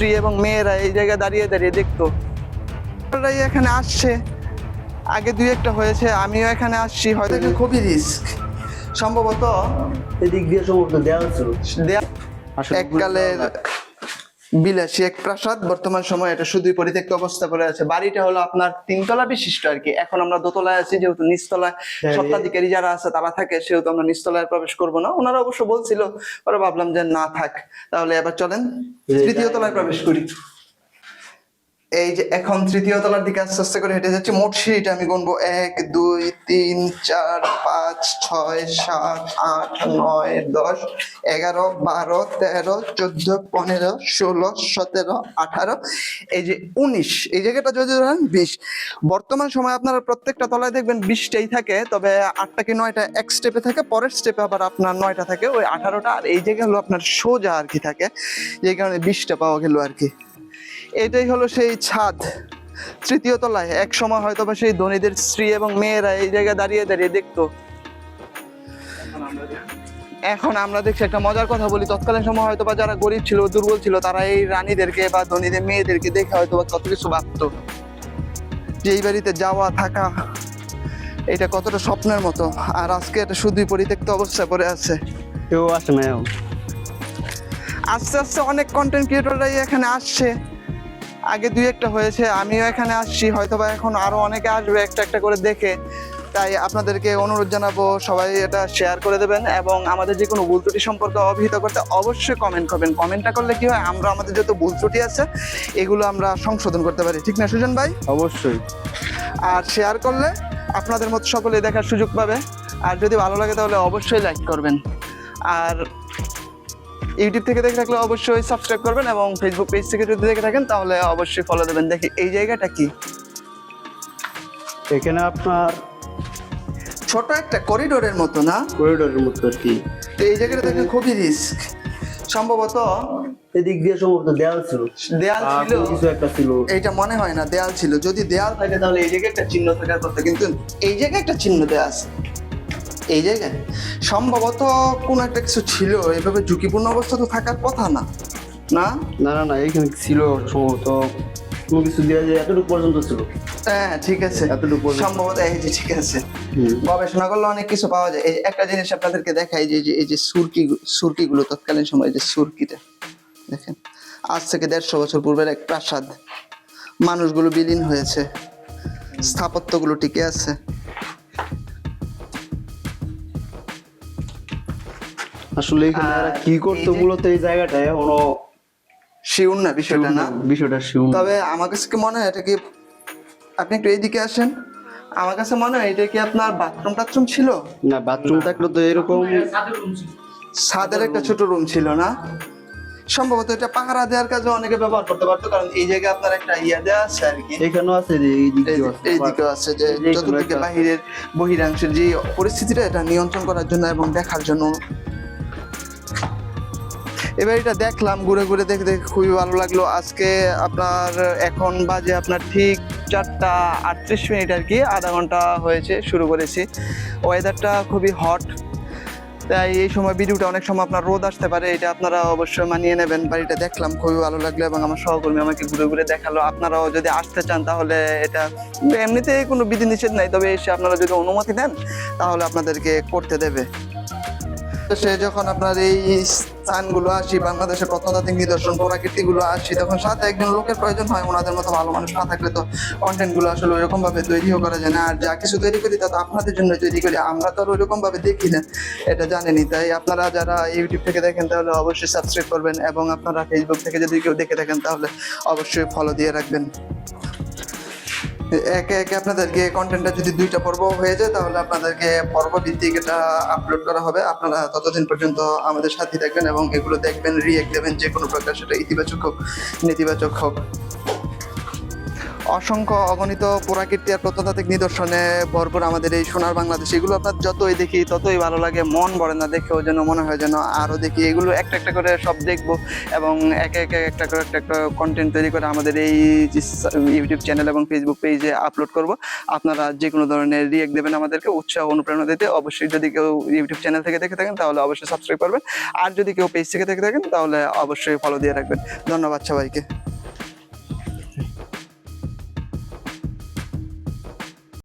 স্ত্রী এবং মেয়েরা এই জায়গায় দাঁড়িয়ে দাঁড়িয়ে দেখতো। ওরাই এখানে আসছে। আগে দুই একটা হয়েছে আমিও এখানে আসছি হয়তো এটা খুবই রিস্ক। সম্ভবত এদিক দিয়ে সমস্ত দেওয়া এককালের বিলাসী এক প্রাসাদ। বর্তমান সময়ে এটা শুধুই পরিত্যক্ত অবস্থা করে আছে। বাড়িটা হলো আপনার তিনতলা বিশিষ্ট আর কি। এখন আমরা দোতলায় আছি যেহেতু নিচতলায়। সত্তাধিকারী সত্ত্বাধিকারী যারা আছে তারা থাকে সেহেতু আমরা নিচতলায় প্রবেশ করব না। ওনারা অবশ্য বলছিল পরে ভাবলাম যে না থাক তাহলে এবার চলেন তৃতীয় তলায় প্রবেশ করি। এই যে এখন তৃতীয় তলার দিকে আস্তে আস্তে করে হেঁটে যাচ্ছি, মোট সিঁড়িটা আমি গুনবো। এক, দুই, তিন, চার, পাঁচ, ছয়, সাত, আট, নয়, দশ, এগারো, বারো, তেরো, চোদ্দ, পনেরো, ষোলো, সতেরো, আঠারো, এই যে উনিশ। এই জায়গাটা যদি ধরেন, বিশ। বর্তমান সময় আপনারা প্রত্যেকটা তলায় দেখবেন বিশটাই থাকে, তবে আটটা কি নয়টা এক স্টেপে থাকে, পরের স্টেপে আবার আপনার নয়টা থাকে, ওই আঠারোটা, আর এই জায়গা হলো আপনার সোজা আর কি থাকে। যে কারণে বিশটা পাওয়া গেল আর কি। এটাই হলো সেই ছাদ। তৃতীয় তলায় এক সময় হয়তো বা সেই ধনীদের স্ত্রী এবং মেয়েরা এই জায়গায় দাঁড়িয়ে দাঁড়িয়ে দেখতো। এখন আমরা দেখছি একটা মজার কথা বলি। তৎকালীন সময় হয়তো বা যারা গরিব ছিল দুর্বল ছিল তারা এই রানীদেরকে বা ধনীদের মেয়েদেরকে দেখে হয়তো বা কত কিছু ভাবতো। যে এই বাড়িতে যাওয়া থাকা এটা কতটা স্বপ্নের মতো। আর আজকে এটা শুধুই পরিত্যক্ত অবস্থায় পড়ে আছে। কেউ আসে না আস্তে আস্তে অনেক কন্টেন্ট ক্রিয়েটররাই এখানে আসছে। আগে দুই একটা হয়েছে আমিও এখানে আসছি হয়তো বা এখন আরও অনেকে আসবে একটা একটা করে দেখে। তাই আপনাদেরকে অনুরোধ জানাব সবাই এটা শেয়ার করে দেবেন এবং আমাদের যে কোনো ভুল ত্রুটি সম্পর্কে অবহিত করতে অবশ্যই কমেন্ট করবেন। কমেন্টটা করলে কি হয় আমরা আমাদের যত ভুল ত্রুটি আছে এগুলো আমরা সংশোধন করতে পারি। ঠিক না সুজন ভাই? অবশ্যই। আর শেয়ার করলে আপনাদের মতো সকলে দেখার সুযোগ পাবে। আর যদি ভালো লাগে তাহলে অবশ্যই লাইক করবেন। আর ইউটিউব থেকে দেখে থাকলে অবশ্যই সাবস্ক্রাইব করবেন এবং ফেসবুক পেজ থেকে যদি দেখে থাকেন তাহলে অবশ্যই ফলো দেবেন। দেখি এই জায়গাটা কি? এখানে আপনার ছোট একটা করিডোরের মতো না? করিডোরের মতো আর কি। তো এই জায়গাটা দেখে খুবই রিস্ক সম্ভবত এদিক দিয়ে সমস্ত দেয়াল ছিল। দেয়াল ছিল। কিছু একটা ছিল। এইটা মনে হয় না দেয়াল ছিল। যদি দেয়াল থাকে তাহলে এই জায়গায় একটা চিহ্ন থাকার কথা। কিন্তু এই জায়গায় একটা চিহ্ন দেওয়া আছে। এই জায়গায়। সম্ভবত কোনো একটা কিছু ছিল এভাবে ঝুঁকিপূর্ণ অবস্থা তো থাকার কথা না। না? না না না এখানে ছিল সম্ভবত কোনো কিছু দেওয়া যায় এতটুকু পর্যন্ত ছিল। হ্যাঁ ঠিক আছে। এতটুকু সম্ভবত এই যে ঠিক আছে। গবেষণা করলে অনেক কিছু পাওয়া যায়। এই একটা জিনিস আপনাদেরকে দেখাই যে যে এই যে সুরকি সুরকিগুলো তৎকালীন সময় যে সুরকিটা দেখেন। আজ থেকে দেড়শো বছর পূর্বের এক প্রাসাদ। মানুষগুলো বিলীন হয়েছে। স্থাপত্যগুলো টিকে আছে। আসলে এখানে এরা কি করতো এই মূলত এই জায়গাটায় এখনও শিউর না বিষয়টা না বিষয়টা শিউন। তবে আমার কাছে কি মনে হয় এটা কি আপনি একটু এইদিকে আসেন। আমার কাছে মনে হয় এটা কি আপনার বাথরুম টাথরুম ছিল? না বাথরুম থাকলে তো এরকম ছাদের একটা ছোট রুম ছিল না? সম্ভবত এটা পাহারা দেওয়ার কাজে অনেকে ব্যবহার করতে পারতো কারণ এই জায়গায় আপনার একটা ইয়া দেওয়া আছে আর কি। এখানেও আছে যে এই এই দিয়েও আছে। দিকে আছে যে চতুর্দিকে বাহিরের বহিরাংশের যে পরিস্থিতিটা এটা নিয়ন্ত্রণ করার জন্য এবং দেখার জন্য এবার এটা দেখলাম, ঘুরে ঘুরে দেখে দেখে খুবই ভালো লাগল। আজকে আপনার এখন বাজে আপনার ঠিক চারটা আটত্রিশ মিনিট আর কি, আধা ঘণ্টা হয়েছে, শুরু করেছি। ওয়েদারটা খুবই হট তাই এই সময় ভিডিওটা অনেক সময় আপনার রোদ আসতে পারে, এটা আপনারা অবশ্যই মানিয়ে নেবেন। বাড়িটা দেখলাম, খুবই ভালো লাগল এবং আমার সহকর্মী আমাকে ঘুরে ঘুরে দেখাল। আপনারাও যদি আসতে চান তাহলে এটা এমনিতে কোনো বিধি নিষেধ নাই, তবে এসে আপনারা যদি অনুমতি দেন, তাহলে আপনাদেরকে করতে দেবে। সে যখন আপনার এই স্থানগুলো আসি বাংলাদেশের প্রত্নতাত্ত্বিক নিদর্শন, প্রকৃতিগুলো আসি, তখন সাথে একজন লোকের প্রয়োজন হয়, ওনাদের মতো ভালো মানুষ না থাকলে তো কন্টেন্টগুলো আসলে ওইরকম ভাবে তৈরিও করা যায় না। আর যা কিছু তৈরি করি, তা তো আপনাদের জন্য তৈরি করি। আমরা তো আর ওইরকম ভাবে দেখি না, এটা জানেনই। তাই আপনারা যারা ইউটিউব থেকে দেখেন, তাহলে অবশ্যই সাবস্ক্রাইব করবেন এবং আপনারা ফেসবুক থেকে যদি কেউ দেখে থাকেন, তাহলে অবশ্যই ফলো দিয়ে রাখবেন। একে একে আপনাদেরকে কন্টেন্টটা যদি দুইটা পর্ব হয়ে যায়, তাহলে আপনাদেরকে পর্ব ভিত্তিক এটা আপলোড করা হবে। আপনারা ততদিন পর্যন্ত আমাদের সাথে থাকবেন এবং এগুলো দেখবেন রিয়েক্ট দেবেন যে কোনো প্রকার, সেটা ইতিবাচক হোক, নেতিবাচক হোক। অসংখ্য অগণিত প্রাকৃতিক আর প্রত্নতাত্ত্বিক নিদর্শনে ভরপুর আমাদের এই সোনার বাংলাদেশ। এগুলো আপনার যতই দেখি, ততই ভালো লাগে, মন ভরে না দেখে ওই জন্য মনে হয় যেন আরও দেখি। এগুলো একটা একটা করে সব দেখব এবং একে একে একটা করে একটা একটা কন্টেন্ট তৈরি করে আমাদের এই ইউটিউব চ্যানেল এবং ফেসবুক পেজে আপলোড করব। আপনারা যে কোনো ধরনের রিয়েক্ট দেবেন আমাদেরকে, উৎসাহ, অনুপ্রেরণা দিতে অবশ্যই যদি কেউ ইউটিউব চ্যানেল থেকে দেখে থাকেন, তাহলে অবশ্যই সাবস্ক্রাইব করবেন। আর যদি কেউ পেজ থেকে দেখে থাকেন, তাহলে অবশ্যই ফলো দিয়ে রাখবেন। ধন্যবাদ সবাইকে।